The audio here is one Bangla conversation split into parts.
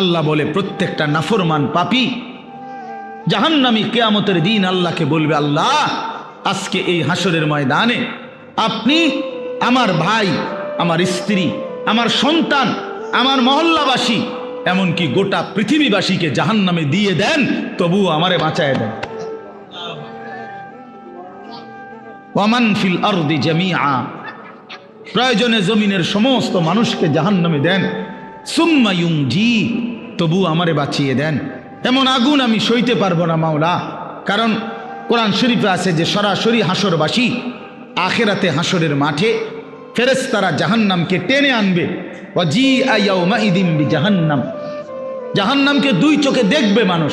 আল্লাহ বলে, প্রত্যেকটা নাফরমান পাপি জাহান্নামী কেয়ামতের দিন আল্লাহকে বলবে, আল্লাহ, আজকে এই হাসরের ময়দানে আপনি আমার ভাই, আমার স্ত্রী, আমার সন্তান, আমার মহল্লাবাসী, এমনকি গোটা পৃথিবীবাসীকে জাহান্নামে দিয়ে দেন তবু আমারে বাঁচায় দেন। প্রয়োজনে জমিনের সমস্ত মানুষকে জাহান্নামে দেন। সুম্মায়ুং জি তবু আমারে বাঁচিয়ে দেন। এমন আগুন আমি সইতে পারব না, মাওলা। কারণ কোরআন শরীফে আছে যে, সরাসরি হাসরবাসী আখেরাতে হাসরের মাঠে ফেরেস্তারা জাহান্নামকে টেনে আনবে। ও জি আইয়াউমাইদিন বি জাহান্নাম জাহান্নামকে দুই চোখে দেখবে মানুষ।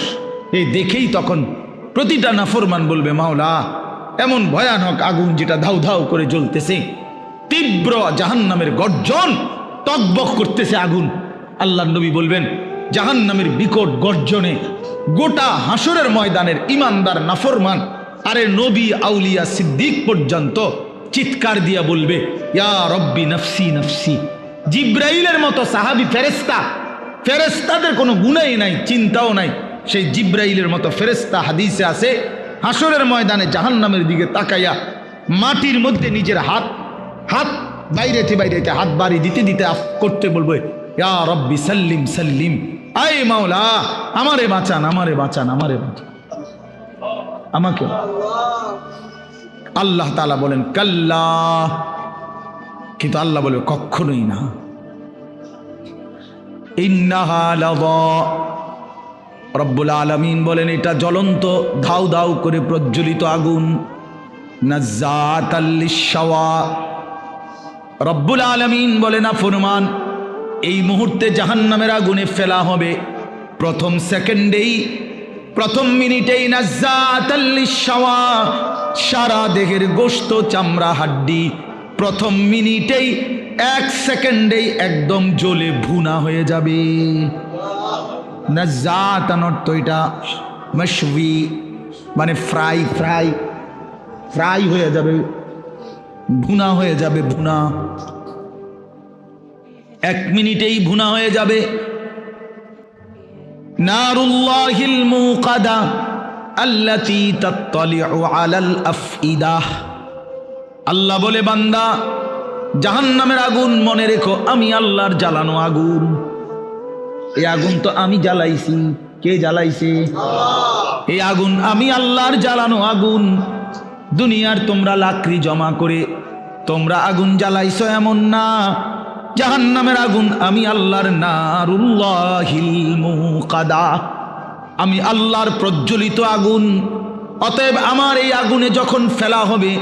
এই দেখেই তখন প্রতিটা নাফরমান বলবে, মাওলা, এমন ভয়ানক আগুন যেটা ধাউ ধাউ করে জ্বলতেছে। তীব্র জাহান্নামের গর্জন, টকবক করতেছে আগুন। আল্লাহ নবী বলবেন, জাহান্নামের বিকট গর্জনে গোটা হাসরের ময়দানের ইমানদার, নাফরমান, আরে নবী আউলিয়া সিদ্দিক পর্যন্ত চিৎকার দিয়া বলবে, ইয়া রব্বি নফসি নফসি। জিব্রাইলের মতো সাহাবি ফেরেস্তা ফেরেস্তাদের কোনো গুণাই নাই, চিন্তাও নাই। সেই জিব্রাইলের মতো ফেরেস্তা হাদিসে আছে হাসরের ময়দানে জাহান্নামের দিকে তাকাইয়া মাটির মধ্যে নিজের হাত হাত বাইরেতে বাইরেতে হাত বাড়ি দিতে দিতে করতে বলবে ইয়া রব্বি সাল্লিম সাল্লিম। আয় মাওলা, আমারে বাঁচান আমারে বাঁচান আমারে বাঁচান। আমাকে আল্লাহ তালা বলেন, কাল্লা। কিন্তু আল্লাহ বলে, কখনোই না। রব্বুল আলমিন বলেন, এটা জ্বলন্ত, ধাউ ধাউ করে প্রজ্বলিত আগুন। রব্বুল আলমিন বলে না ফরমান এই মুহূর্তে জাহান্নামের আগুনে ফেলা হবে। প্রথম সেকেন্ডেই, প্রথম মিনিটেই নাজ্জাতাল লিশ্বাওয়া। সারা দেহের গোস্ত চামড়া, হাড্ডি। প্রথম মিনিটেই, এক সেকেন্ডেই একদম জ্বলে ভুনা হয়ে যাবে। অর্থ এটা মশবি মানে ফ্রাই ফ্রাই ফ্রাই হয়ে যাবে, ভুনা হয়ে যাবে, ভুনা। এক মিনিটেই ভুনা হয়ে যাবে। নারুল্লাহিল মুকাদা আল্লাতী তাত্তালিউ আলাল আফইদাহ আল্লাহ বলে বান্দা জাহান্নামের আগুন মনে রেখো আমি আল্লাহর জ্বালানো আগুন। এই আগুন তো আমি জ্বালাইছি। কে জ্বালাইছে? এই আগুন আমি আল্লাহর জ্বালানো আগুন। দুনিয়ার তোমরা লাকড়ি জমা করে তোমরা আগুন জ্বালাইছো এমন না। জাহান্নামের আগুন, আমি আল্লাহর নারুল্লাহিল মুকাদা। আমি আল্লাহর প্রজ্বলিত আগুন। অতএব আমার এই আগুনে যখন ফেলা হবে,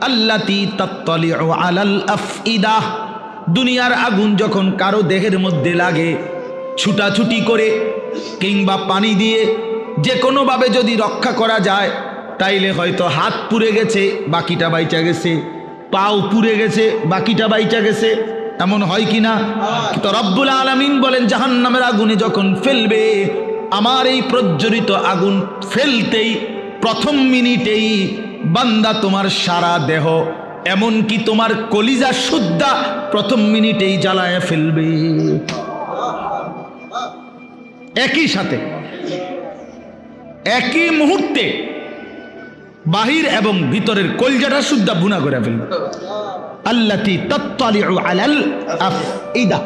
আল্লাতি তাত্তালিউ আলাল আফইদা। দুনিয়ার আগুন যখন কারও দেহের মধ্যে লাগে, ছুটাছুটি করে কিংবা পানি দিয়ে যে কোনোভাবে যদি রক্ষা করা যায়, তাইলে হয়তো হাত পুড়ে গেছে, বাকিটা বাইচা গেছে, পাও পুড়ে গেছে, বাকিটা বাইচা গেছে। এমন হয় কি না তো রব্বুল আলমিন বলেন, জাহান্নামের আগুনে যখন ফেলবে, আমার এই প্রজ্বলিত আগুন ফেলতেই প্রথম মিনিটেই বান্দা তোমার সারা দেহ, এমনকি তোমার কলিজা শুদ্ধা প্রথম মিনিটেই জ্বালায় ফেলবে। একই সাথে, একই মুহূর্তে বাহির এবং ভিতরের কলজাটা শুদ্ধা বুনা করে ফেলবে। আল্লাতি তত্তালিউ আলাল আফইদা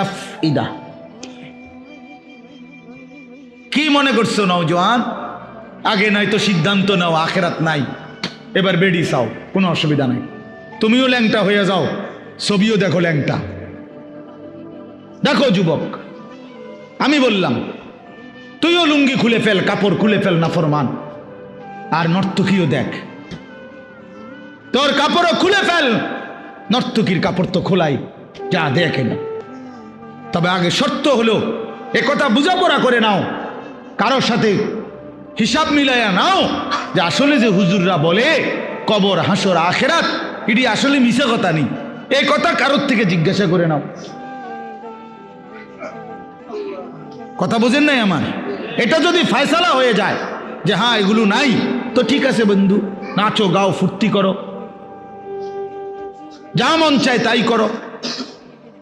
আফইদা কি মনে করছ নওজোয়ান? আগে নাই তো সিদ্ধান্ত নাও, আখেরাত নাই। এবার বেডি চাও, কোনো অসুবিধা নাই। তুমিও ল্যাংটা হয়ে যাও, ছবিও দেখো ল্যাংটা। দেখো যুবক, আমি বললাম, তুইও লুঙ্গি খুলে ফেল, কাপড় খুলে ফেল না ফরমান। আর নর্তকীও দেখ। তোর কাপড়ও খুলে ফেল। নর্তকীর কাপড় তো খোলাই, যা দেখে না। তবে আগে শর্ত হলো, এ কথা বুঝাপড়া করে নাও। কারোর সাথে হিসাব মিলাইয়া নাও, যে আসলে যে হুজুররা বলে, কবর, হাসর, আখেরাত এটি আসলে মিশে কথা নেই। এই কথা কারোর থেকে জিজ্ঞাসা করে নাও। কথা বোঝেন নাই আমার? এটা যদি ফয়সালা হয়ে যায়, যে হ্যাঁ এগুলো নাই, তো ঠিক আছে বন্ধু, নাচো, গাও, ফুর্তি করো। যা মন চায় তাই করো।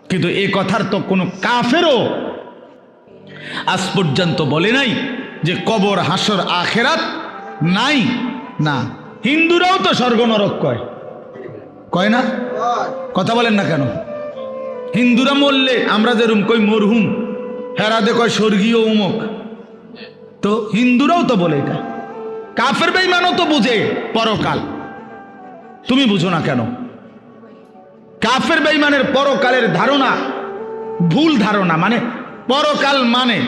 কিন্তু এ কথার তো কোনো কাফেরও আজ পর্যন্ত বলে নাই যে কবর, হাসর, আখেরাত নাই। না, হিন্দুরাও তো স্বর্গ নরক কয়। কয় না? কথা বলেন না কেন? হিন্দুরা মরলে আমরা যেরুম কই মরহুম, হেরাদে কয় স্বর্গীয় উমক। তো হিন্দুরাও তো বলে এটা। কাফের বেইমানও তো বুঝে পরকাল। তুমি বুঝো না কেন? কাফের বেইমানের পরকালের ধারণা ভুল ধারণা মানে পরকাল মানে।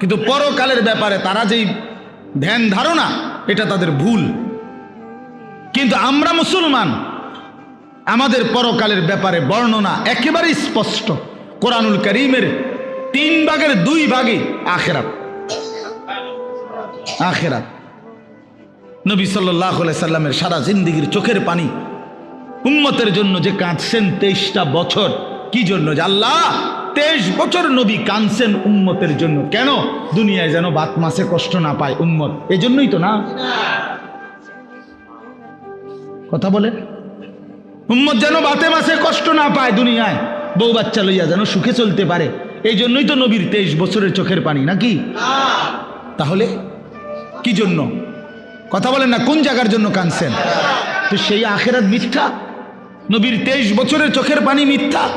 কিন্তু পরকালের ব্যাপারে তারা যেই ধ্যান ধারণা, এটা তাদের ভুল। কিন্তু আমরা মুসলমান, আমাদের পরকালের ব্যাপারে বর্ণনা একেবারেই স্পষ্ট। কোরআনুল করিমের তিন ভাগের দুই ভাগে আখেরাত। আখেরাত। নবী সাল্লাহ সাল্লামের সারা জিন্দিগির চোখের পানি উম্মতের জন্য যে কাঁদছেন তেইশটা বছর, কি জন্য আল্লাহ? তেইশ বছর নবী কাঁদছেন উম্মতের জন্য। কেন? দুনিয়ায় যেন বাত মাসে কষ্ট না পায় উম্মত। এই জন্যই তো না? কথা বলে উম্মত যেন বাতে মাসে কষ্ট না পায় দুনিয়ায়, বউ বাচ্চা লইয়া যেন সুখে চলতে পারে। এই জন্যই তো নবীর তেইশ বছরের চোখের পানি, নাকি? তাহলে কি জন্য? কথা বলেন না, কোন জায়গার জন্য কানছেন তো সেই আখেরাত মিথ্যা? নবীর তেইশ বছরের চোখের পানি মিথ্যা।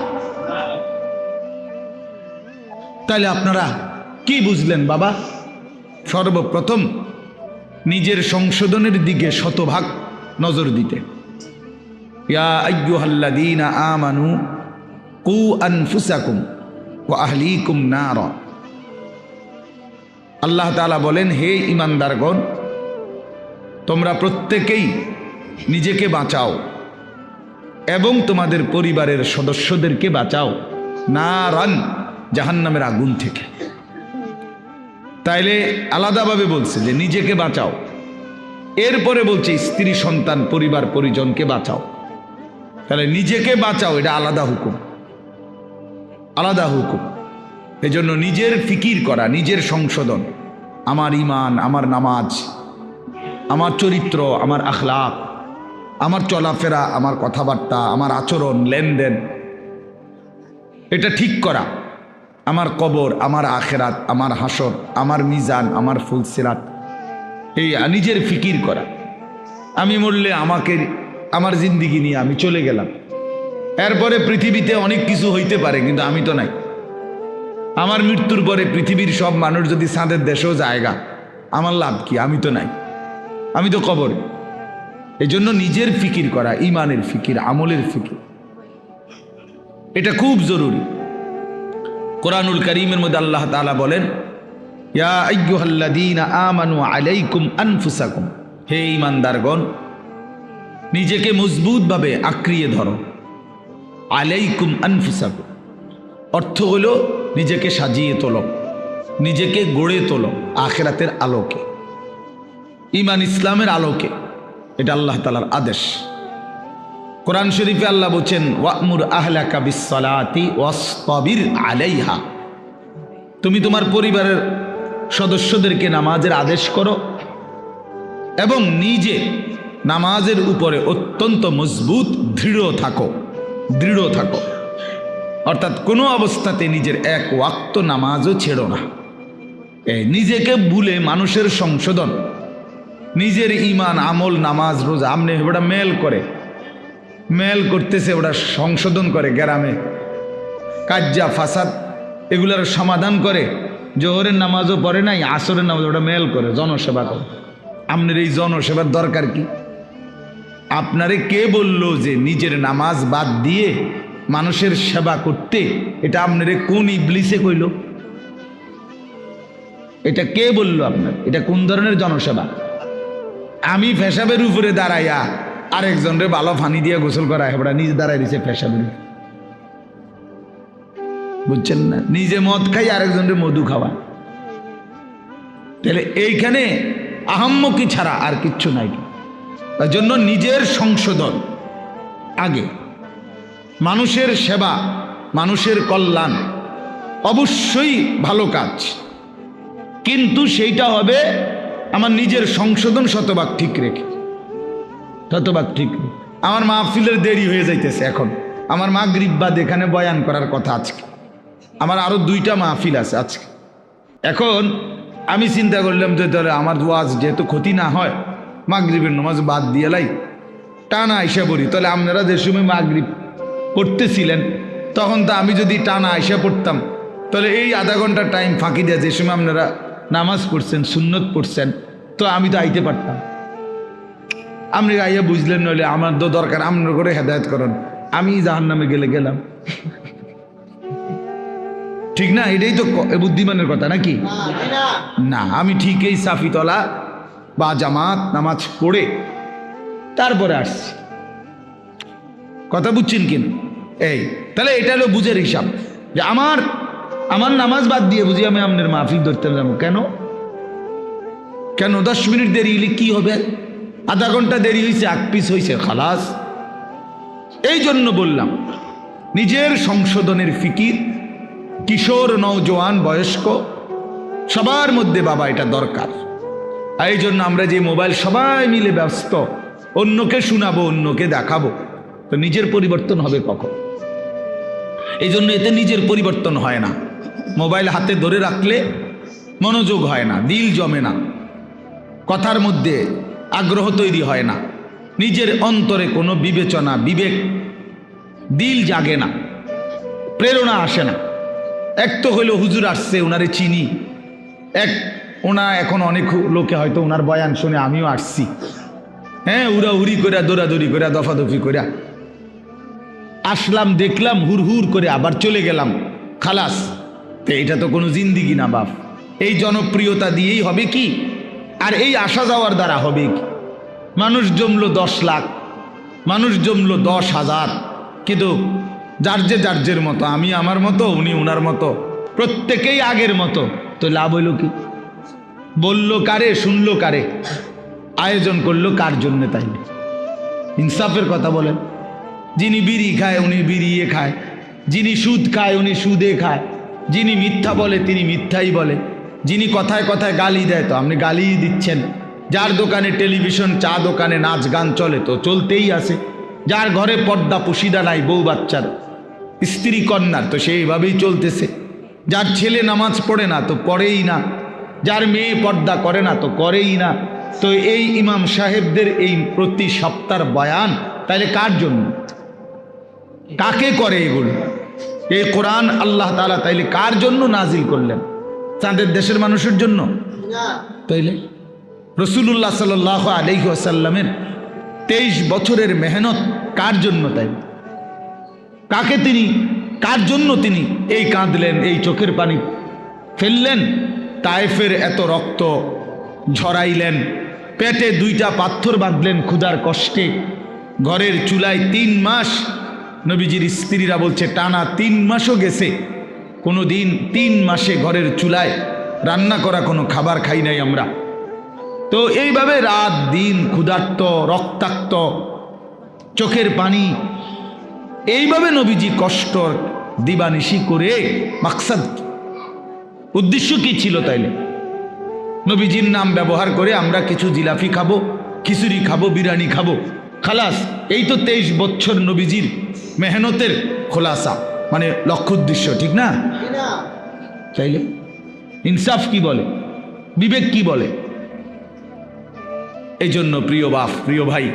তাহলে আপনারা কি বুঝলেন বাবা? সর্বপ্রথম নিজের সংশোধনের দিকে শতভাগ নজর দিতে। আমানু কু আনফুসাকুম ওয়া আহলিকুম নারা। আল্লাহ তাআলা বলেন, হে ইমানদারগণ তোমরা প্রত্যেকেই নিজেকে বাঁচাও। এবং তোমাদের পরিবারের সদস্যদেরকে বাঁচাও। না রান, জাহান্নামের আগুন থেকে। তাইলে আলাদাভাবে বলছে যে, নিজেকে বাঁচাও। এরপরে বলছে, স্ত্রী, সন্তান, পরিবার, পরিজনকে বাঁচাও। তাহলে নিজেকে বাঁচাও, এটা আলাদা হুকুম। আলাদা হুকুম। এজন্য নিজের ফিকির করা, নিজের সংশোধন। আমার ইমান আমার নামাজ, আমার চরিত্র, আমার আখলাক। আমার চলাফেরা, আমার কথাবার্তা, আমার আচরণ, লেনদেন, এটা ঠিক করা। আমার কবর, আমার আখেরাত, আমার হাসর, আমার মিজান, আমার ফুলসিরাত, এই নিজের ফিকির করা। আমি মরলে আমাকে, আমার জিন্দিগি নিয়ে আমি চলে গেলাম। এরপরে পৃথিবীতে অনেক কিছু হইতে পারে, কিন্তু আমি তো নাই। আমার মৃত্যুর পরে পৃথিবীর সব মানুষ যদি সাঁদের দেশেও জায়গা আমার লাভ কি? আমি তো নাই। আমি তো কবরে। এই জন্য নিজের ফিকির করা ইমানের ফিকির, আমলের ফিকির। এটা খুব জরুরি। কোরআনুল করিমের মধ্যে আল্লাহ তাআলা বলেন হে ঈমানদারগণ, নিজেকে মজবুতভাবে আঁকড়িয়ে ধরো। আলাইকুম আনফুসাকুম। অর্থ হলো নিজেকে সাজিয়ে তোলো, নিজেকে গড়ে তোলো আখেরাতের আলোকে। ইমান ইসলামের আলোকে। এটা আল্লাহ তালার আদেশ। কোরআন শরীফে আল্লাহ বলছেন, ওয়ামুর আহলাকা বিসলাতি ওয়াসতাবির আলাইহা। তুমি তোমার পরিবারের সদস্যদেরকে নামাজের আদেশ করো এবং নিজে নামাজের উপরে অত্যন্ত মজবুত, দৃঢ় থাকো দৃঢ় থাকো। অর্থাৎ কোনো অবস্থাতে নিজের এক ওয়াক্ত নামাজও ছেড়ো না। নিজেকে ভুলে মানুষের সংশোধন নিজের ইমান আমল, নামাজ, রোজা, আমনে ওটা মেল করে। মেল করতেছে, ওটা সংশোধন করে গ্রামে। কাজ্জা, ফাসাদ, এগুলার সমাধান করে। জোহরের নামাজও পড়ে নাই, আসরের নামাজ ওটা মেল করে, জনসেবা করে। আপনার এই জনসেবার দরকার কি? আপনারে কে বলল যে নিজের নামাজ বাদ দিয়ে মানুষের সেবা করতে? এটা আপনারে কোন ইবলিসে কইল? এটা কে বলল আপনার? এটা কোন ধরনের জনসেবা? আমি ফেসাবের উপরে দাঁড়াইয়া আরেকজনরে ভালো ফানি দিয়ে গোসল করা ওটা নিজে দাঁড়াই দিছে ফেসাবের বুঝছেন না? নিজে মদ খাই, আরেকজনরে মধু খাওয়া তাহলে এইখানে আহাম্মকি ছাড়া আর কিচ্ছু নাই। তার জন্য নিজের সংশোধন আগে। মানুষের সেবা, মানুষের কল্যাণ অবশ্যই ভালো কাজ। কিন্তু সেইটা হবে আমার নিজের সংশোধন শতভাগ ঠিক রেখে। শতভাগ ঠিক। আমার মাহফিলের দেরি হয়ে যাইতেছে এখন। আমার মা গ্রিববাদ এখানে বয়ান করার কথা আজকে। আমার আরও দুইটা মাহফিল আছে আজকে। এখন আমি চিন্তা করলাম যে তাহলে আমার ওয়াজ যেহেতু ক্ষতি না হয়, মাগরিবের নামাজ বাদ দিয়ে লাই, টানা আইসা পড়ি। তাহলে আপনারা যে সময় মাগরিব পড়তেছিলেন, তখন তো আমি যদি টানা আইসা পড়তাম, তাহলে এই আধা ঘণ্টা টাইম ফাঁকি দেয় যে সময় আপনারা নামাজ পড়ছেন সুন্নত পড়ছেন তো আমি তো আইতে পারতাম। আপনি আইয়া বুঝলেন নইলে আমার তো দরকার আপনার করে হেদায়ত করেন আমি জাহান নামে গেলে গেলাম। ঠিক না? এটাই তো বুদ্ধিমানের কথা নাকি? না আমি ঠিকই সাফিতলা বা জামাত নামাজ পড়ে তারপরে আসছি। কথা বুঝছেন কিনা? এই তাহলে এটা হলো বুঝের হিসাব। যে আমার আমার নামাজ বাদ দিয়ে বুঝি আমি আপনার মাহফিল ধরতে যাব। কেন? কেন? দশ মিনিট দেরি হলে কি হবে? আধা ঘণ্টা দেরি হয়েছে এক পিস হয়েছে খালাস। এই জন্য বললাম, নিজের সংশোধনের ফিকির, কিশোর, নওজোয়ান, বয়স্ক, সবার মধ্যে বাবা এটা দরকার। এই জন্য আমরা যে মোবাইল সবাই মিলে ব্যস্ত, অন্যকে শোনাবো, অন্যকে দেখাবো, তো নিজের পরিবর্তন হবে কখন? এই জন্য এতে নিজের পরিবর্তন হয় না। মোবাইল হাতে ধরে রাখলে মনোযোগ হয় না, দিল জমে না। কথার মধ্যে আগ্রহ তৈরি হয় না। নিজের অন্তরে কোনো বিবেচনা, বিবেক, দিল জাগে না। প্রেরণা আসে না। এক তো হইল হুজুর আসছে ওনারে চিনি। এক ওনা এখন অনেক লোকে হয়তো ওনার বয়ান শুনে আমিও আসছি। হ্যাঁ উড়া উড়ি করে দৌড়াদৌড়ি করে দফাদফি করে আসলাম, দেখলাম হুর হুর করে আবার চলে গেলাম। খালাস। তো এটা তো কোনো জিন্দিগি না, বাপ। এই জনপ্রিয়তা দিয়েই হবে কি? আর এই আসা যাওয়ার দ্বারা হবে কি? মানুষ জমলো দশ লাখ, মানুষ জমলো দশ হাজার। কিন্তু যার যে যার্যের মতো, আমি আমার মতো, উনি উনার মতো, প্রত্যেকেই আগের মতো, তো লাভ হইল কি? বলল কারে, শুনলো কারে? আয়োজন করল কার জন্যে তাইলে ইনসাফের কথা বলেন। যিনি বিড়ি খায়, উনি বিড়িয়ে খায়। যিনি সুদ খায়, উনি সুদে খায়। যিনি মিথ্যা বলে, তিনি মিথ্যাই বলে। যিনি কথায় কথায় গালি দেয় তো, আপনি গালিই দিচ্ছেন। যার দোকানে টেলিভিশন, চা দোকানে নাচ গান চলে তো, চলতেই আছে। যার ঘরে পর্দা, পুশিদা নাই, বউ বাচ্চার। স্ত্রী কন্যার তো সেইভাবেই চলতেছে। যার ছেলে নামাজ পড়ে না তো পড়েই না। যার মেয়ে পর্দা করে না তো করেই না। তো এই ইমাম সাহেবদের এই প্রতি সপ্তাহ বয়ান তাহলে কার জন্য? কাকে করে এগুলো? এই কোরআন আল্লাহ তালা তাইলে কার জন্য নাজিল করলেন? তাদের দেশের মানুষের জন্য? তাইলে? রসুল্লাহ সাল আলহি আসাল্লামের তেইশ বছরের মেহনত কার জন্য তাই কাকে তিনি, কার জন্য তিনি এই কাঁদলেন, এই চোখের পানি ফেললেন? তায়েফের এত রক্ত ঝরাইলেন, পেটে দুইটা পাথর বাঁধলেন ক্ষুধার কষ্টে, ঘরের চুলায় তিন মাস নবীজির স্ত্রীরা বলছে, টানা তিন মাসও গেছে। কোনো দিন তিন মাসে ঘরের চুলায় রান্না করা কোনো খাবার খাই নাই আমরা। তো এইভাবে রাত, দিন ক্ষুধার্ত, রক্তাক্ত, চোখের পানি, এইভাবে নবীজি কষ্ট, দিবানিশি করে মাকসাদ, উদ্দেশ্য কি ছিল তাইলে? নবীজির নাম ব্যবহার করে আমরা কিছু জিলাফি খাব, খিচুড়ি খাব, বিরিয়ানি খাব। খালাস, এই তো তেইশ বছর নবীজির মেহনতের খোলাসা মানে লক্ষ্য উদ্দেশ্য, ঠিক না? চাইলে? ইনসাফ কি বলে? বিবেক কি বলে? এই জন্য প্রিয় বাপ, প্রিয় ভাই,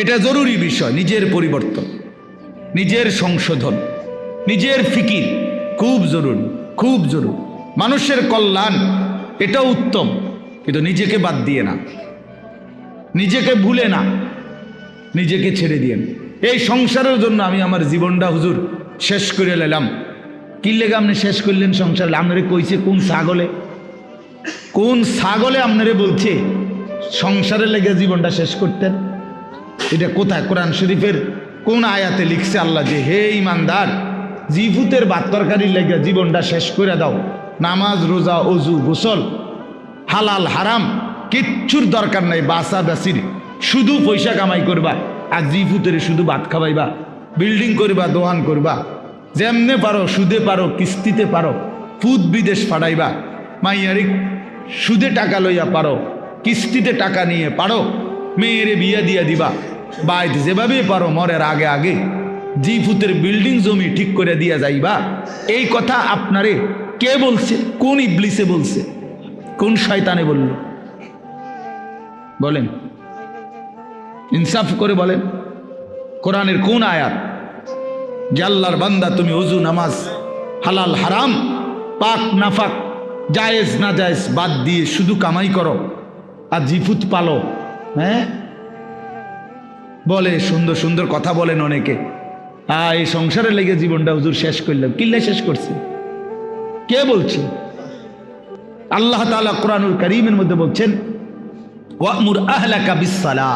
এটা জরুরি বিষয়, নিজের পরিবর্তন, নিজের সংশোধন, নিজের ফিকির, খুব জরুরি খুব জরুরি। মানুষের কল্যাণ এটা উত্তম, কিন্তু নিজেকে বাদ দিয়ে না। নিজেকে ভুলে না। নিজেকে ছেড়ে দিয়ে। না। এই সংসারের জন্য আমি আমার জীবনটা হুজুর শেষ করে নিলাম। কি লেগে আপনি শেষ করলেন সংসার? আপনারে কইছে কোন ছাগলে? কোন ছাগলে আপনারে বলছে সংসারে লেগে জীবনটা শেষ করতেন এটা কোথায়? কোরআন শরীফের কোন আয়াতে লিখছে আল্লাহ যে, হে ইমানদার জিফুতের ভাত তরকারির লেগে জীবনটা শেষ করে দাও। নামাজ, রোজা, অজু, গোসল, হালাল, হারাম কিচ্ছুর দরকার নাই, বাসা বাসির। শুধু পয়সা কামাই করবা, আর জিফুতের শুধু ভাত খাওয়াইবা, বিল্ডিং করবা দোহান করবা। যেমনে পারো, সুদে পারো, কিস্তিতে পারো ফুদ বিদেশ পাঠাইবা মাইয়ারি, সুদে টাকা লইয়া পারো, কিস্তিতে টাকা নিয়ে পারো, মেয়েরে বিয়া দিয়া দিবা। বাইত যেভাবে পারো, মরের আগে আগে জি ফুতের বিল্ডিং জমি ঠিক করে দিয়া যাইবা। এই কথা আপনারে কে বলছে? কোন ইবলিসে বলছে? কোন শয়তানে বলল? বলেন। ইনসাফ করে বলেন। কোরআনের কোন আয়াত? যে আল্লাহর বান্দা, তুমি অজু নামাজ, হালাল, হারাম, পাক, নাফাক, জায়েজ না জায়েজ বাদ দিয়ে শুধু কামাই করো আর জিফুত পালো হ্যাঁ? বলে, সুন্দর সুন্দর কথা বলেন অনেকে। আ এই সংসারে লেগে জীবনটা হুজুর শেষ করলাম। কিল্লা শেষ করছে? কে বলছে? আল্লাহ তাআলা কোরআনুল করিমের মধ্যে বলছেন ওয়ামুর আহলাকা বিসালা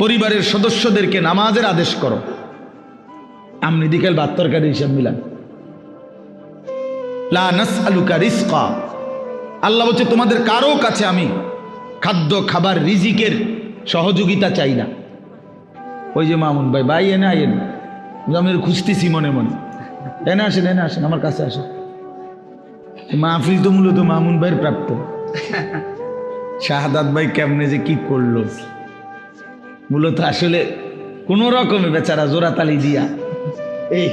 পরিবারের সদস্যদেরকে নামাজের আদেশ করো। আমনি দিকেল ভাত তরকারি হিসাব মিলান। আল্লাহ বলছে, তোমাদের কারও কাছে আমি খাদ্য, খাবার, রিজিকের সহযোগিতা চাই না। ওই যে মামুন ভাই ভাই, এনে আইন আমি খুঁজতেছি মনে মনে। এনে আসেন এনে আসেন, আমার কাছে আসেন। মাহফিল তো মূলত মামুন ভাইয়ের প্রাপ্ত। শাহাদাত ভাই কেমনে যে কি করল? মূলত আসলে কোন রকমে বেচারা জোড়াতালি দিয়া এই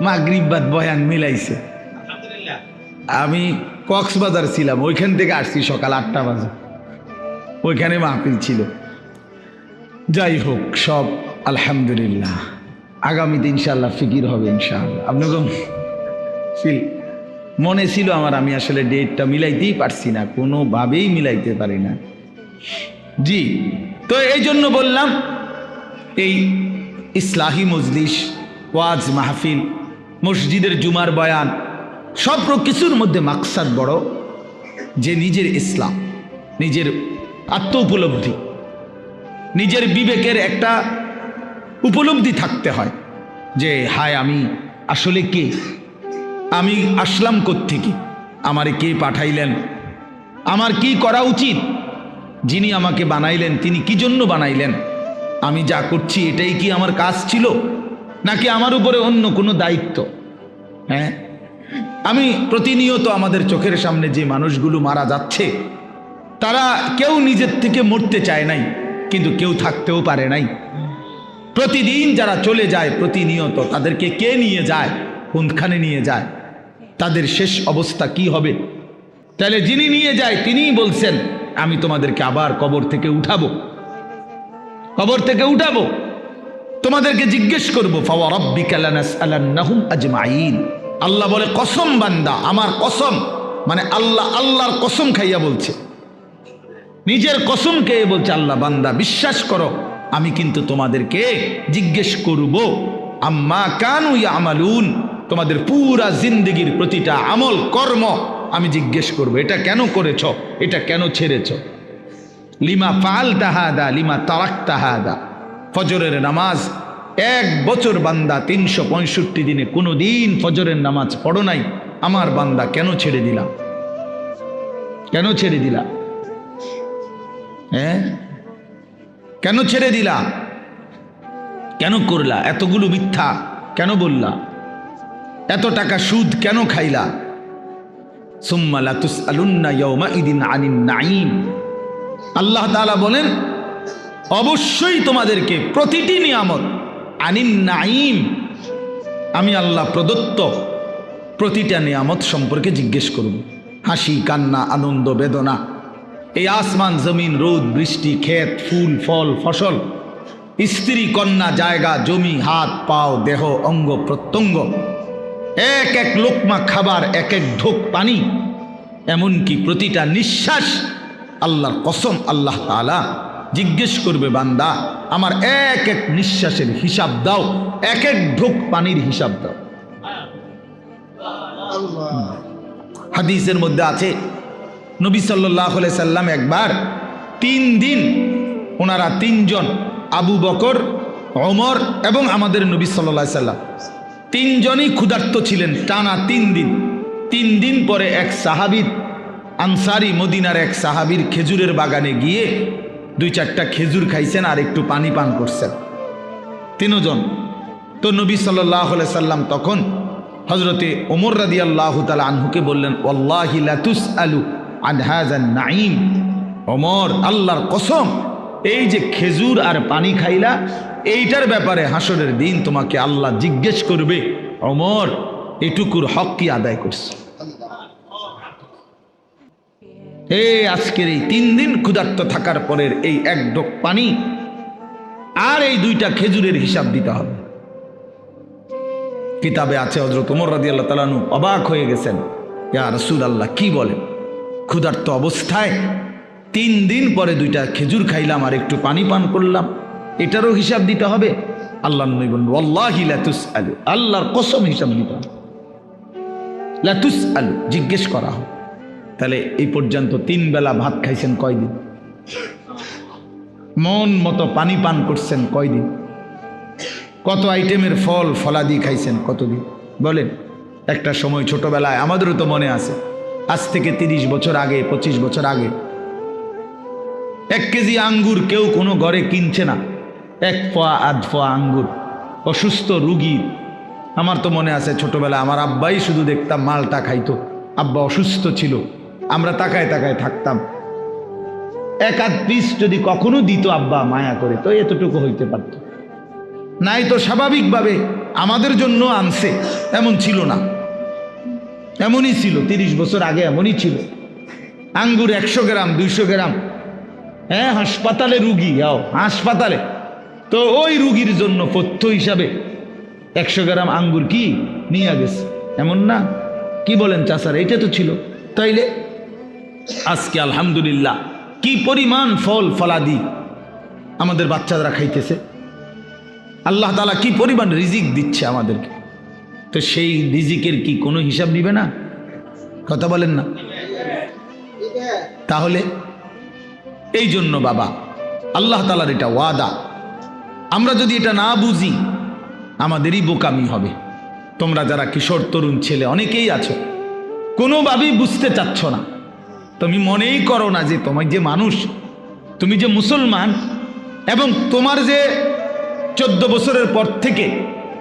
মাগরিবাদ বয়ান মিলাইছে। আমি কক্সবাজার ছিলাম, ওইখান থেকে আসছি সকাল আটটা বাজে। ওইখানে মাহফিল ছিল। যাই হোক, সব আলহামদুলিল্লাহ। আগামীতে ইনশাল্লাহ ফিকির হবে ইনশাআল্লাহ। আপনাকে ফিল মনে ছিল আমার, আমি আসলে ডেটটা মিলাইতেই পারছি না, কোনোভাবেই মিলাইতে পারি না। জি, তো এই জন্য বললাম, এই ইসলাহি মজলিস, ওয়াজ, মাহফিল, মসজিদের জুমার বয়ান, সব কিছুর মধ্যে মাকসাদ বড়, যে নিজের ইসলাম, নিজের আত্ম উপলব্ধি নিজের বিবেকের একটা উপলব্ধি থাকতে হয়, যে হায় আমি আসলে কে? আমি আসলাম কোত্থেকে? আমারে কে পাঠাইলেন? আমার কি করা উচিত? যিনি আমাকে বানাইলেন, তিনি কি জন্য বানাইলেন? আমি যা করছি, এটাই কি আমার কাজ ছিল? নাকি আমার উপরে অন্য কোনো দায়িত্ব? হ্যাঁ? আমি প্রতিনিয়ত আমাদের চোখের সামনে যে মানুষগুলো মারা যাচ্ছে, তারা কেউ নিজের থেকে মরতে চায় নাই, কিন্তু কেউ থাকতেও পারে নাই। প্রতিদিন যারা চলে যায়, প্রতিনিয়ত তাদেরকে কে নিয়ে যায়? কোনখানে নিয়ে যায়। তাদের শেষ অবস্থা কি হবে? তাহলে যিনি নিয়ে যায় তিনিই বলছেন, আমি তোমাদেরকে আবার কবর থেকে উঠাবো। কবর থেকে উঠাবো। তোমাদেরকে জিজ্ঞেস করব আল্লাহ বলে, কসম বান্দা, আমার কসম। মানে আল্লাহ, আল্লাহর কসম খাইয়া বলছে। নিজের কসম কে বলছে, আল্লাহ বান্দা, বিশ্বাস করো, আমি কিন্তু তোমাদেরকে জিজ্ঞেস করব, আম্মা কানু আমালুন তোমাদের পুরা জিন্দগির প্রতিটা আমল, কর্ম আমি জিজ্ঞেস করব, এটা কেন করেছ? এটা কেন ছেড়েছ? লিমা ফাল তাহাদা লিমা তারাক তাহাদা ফজরের নামাজ, এক বছর বান্দা তিনশো পঁয়ষট্টি দিনে কোনো দিন ফজরের নামাজ পড়ো নাই, আমার বান্দা কেন ছেড়ে দিলাম কেন ছেড়ে দিলা? হ্যাঁ? কেন ছেড়ে দিলা? কেন করলা? এতগুলো মিথ্যা কেন বললা? এত টাকা সুদ কেন খাইলা? আল্লাহ তাআলা বলেন, অবশ্যই তোমাদেরকে প্রতিটি নিয়ামত আনিন নাঈম। আমি আল্লাহ প্রদত্ত প্রতিটা নিয়ামত সম্পর্কে জিজ্ঞেস করব। হাসি, কান্না, আনন্দ, বেদনা, এই আসমান, জমিন, রোদ, বৃষ্টি, ক্ষেত, ফুল, ফল, ফসল, স্ত্রী, কন্যা, জায়গা, জমি, হাত, পাও, দেহ, অঙ্গ, প্রত্যঙ্গ এক এক লোকমা খাবার, এক এক ঢোক পানি, এমনকি প্রতিটা নিঃশ্বাস আল্লাহর কসম আল্লাহ তালা জিজ্ঞেস করবে, বান্দা, আমার এক এক নিঃশ্বাসের হিসাব দাও, এক এক ঢোক পানির হিসাব দাও। হাদিসের মধ্যে আছে, নবী সাল্লাহ সাল্লাম একবার তিন দিন ওনারা তিনজন, আবু বকর অমর এবং আমাদের নবী সাল্লা সাল্লাম তিনজনই ক্ষুধার্ত ছিলেন টানা তিন দিন। তিন দিন পরে এক সাহাবির, আনসারি মদিনার এক সাহাবির খেজুরের বাগানে গিয়ে দুই চারটা খেজুর খাইছেন আর একটু পানি পান করছেন। তিনজন। তো নবী সাল্লাহ সাল্লাম তখন হজরতে ওমর রাদি আল্লাহ তালা আনহুকে বললেন লাতুস আলু আনহাজান নাইম ওমর, আল্লাহর কসম এই যে খেজুর আর পানি খাইলা, এইটার ব্যাপারে হাসরের দিন তোমাকে আল্লাহ জিজ্ঞেস করবে, অমর, এটুকুর হক কি আদায় করছে এই আজকের এই তিন দিন ক্ষুধার্ত থাকার পরের এই এক ডোক পানি আর এই দুইটা খেজুরের হিসাব দিতে হবে। কিতাবে আছে হজরত উমর রাজি আল্লাহ তালানু অবাক হয়ে গেছেন। ইয়া রসুল আল্লাহ কি বলেন? ক্ষুধার্ত অবস্থায় তিন দিন পরে দুইটা খেজুর খাইলাম আর একটু পানি পান করলাম। এটারও হিসাব দিতে হবে। আল্লাহ নবী বলল আল্লাহি লাতুস আলু আল্লাহর কসম হিসাব দিতে হবে। লাতুস আলু জিজ্ঞেস করা হবে। তাহলে এই পর্যন্ত তিন বেলা ভাত খাইছেন কয়দিন? মন মতো পানি পান করছেন কয়দিন? কত আইটেমের ফল, ফলাদি খাইছেন কতদিন? বলেন, একটা সময় ছোটবেলায় আমাদেরও তো মনে আছে। আজ থেকে তিরিশ বছর আগে, পঁচিশ বছর আগে এক কেজি আঙ্গুর কেউ কোনো ঘরে কিনছে না। এক ফোয়া, আধ ফোয়া আঙ্গুর। অসুস্থ রুগী। আমার তো মনে আছে ছোটবেলায় আমার আব্বাই শুধু দেখতাম মালটা খাইতো। আব্বা অসুস্থ ছিল। আমরা তাকায় তাকায় থাকতাম। এক আধ পিস যদি কখনো দিত আব্বা মায়া করে, তো এতটুকু হইতে পারত। নাই তো স্বাভাবিকভাবে আমাদের জন্য আনছে, এমন ছিল না। এমনই ছিল, তিরিশ বছর আগে এমনই ছিল। আঙ্গুর একশো গ্রাম, দুইশো গ্রাম হ্যাঁ হাসপাতালে রুগী যাও হাসপাতালে। তো ওই রুগীর জন্য পথ্য হিসাবে একশো গ্রাম আঙ্গুর কি নিয়ে গেছে? এমন না? কি বলেন চাষার এটা তো ছিল। তাইলে আজকে আলহামদুলিল্লাহ কি পরিমাণ ফল ফলাদি আমাদের বাচ্চারা খাইতেছে। আল্লাহ তালা কি পরিমাণ রিজিক দিচ্ছে আমাদেরকে। তো সেই রিজিকের কি কোনো হিসাব নিবে না? কথা বলেন না। তাহলে এই জন্য বাবা, আল্লাহ তালার এটা ওয়াদা। আমরা যদি এটা না বুঝি, আমাদেরই বোকামি হবে। তোমরা যারা কিশোর তরুণ ছেলে, অনেকেই আছো। কোনোভাবেই বুঝতে চাচ্ছ না। তুমি মনেই করো না যে তোমার যে মানুষ, তুমি যে মুসলমান, এবং তোমার যে চোদ্দ বছরের পর থেকে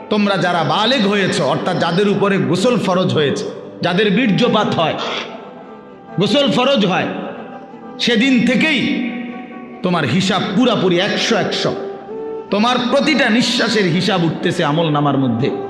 তোমরা যারা বালেগ হয়েছ, অর্থাৎ যাদের উপরে গোসল ফরজ হয়েছে, যাদের বীর্যপাত হয়, গোসল ফরজ হয় সেদিন থেকেই তোমার হিসাব পুরাপুরি একশো একশো। তোমার প্রতিটা নিঃশ্বাসের হিসাব উঠতেছে আমল নামার মধ্যে।